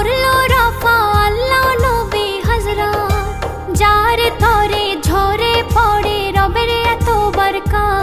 করল রাফা আল্লাহ নবী হাজরা। যার তরে ঝরে পড়ে রবের এত বরকা।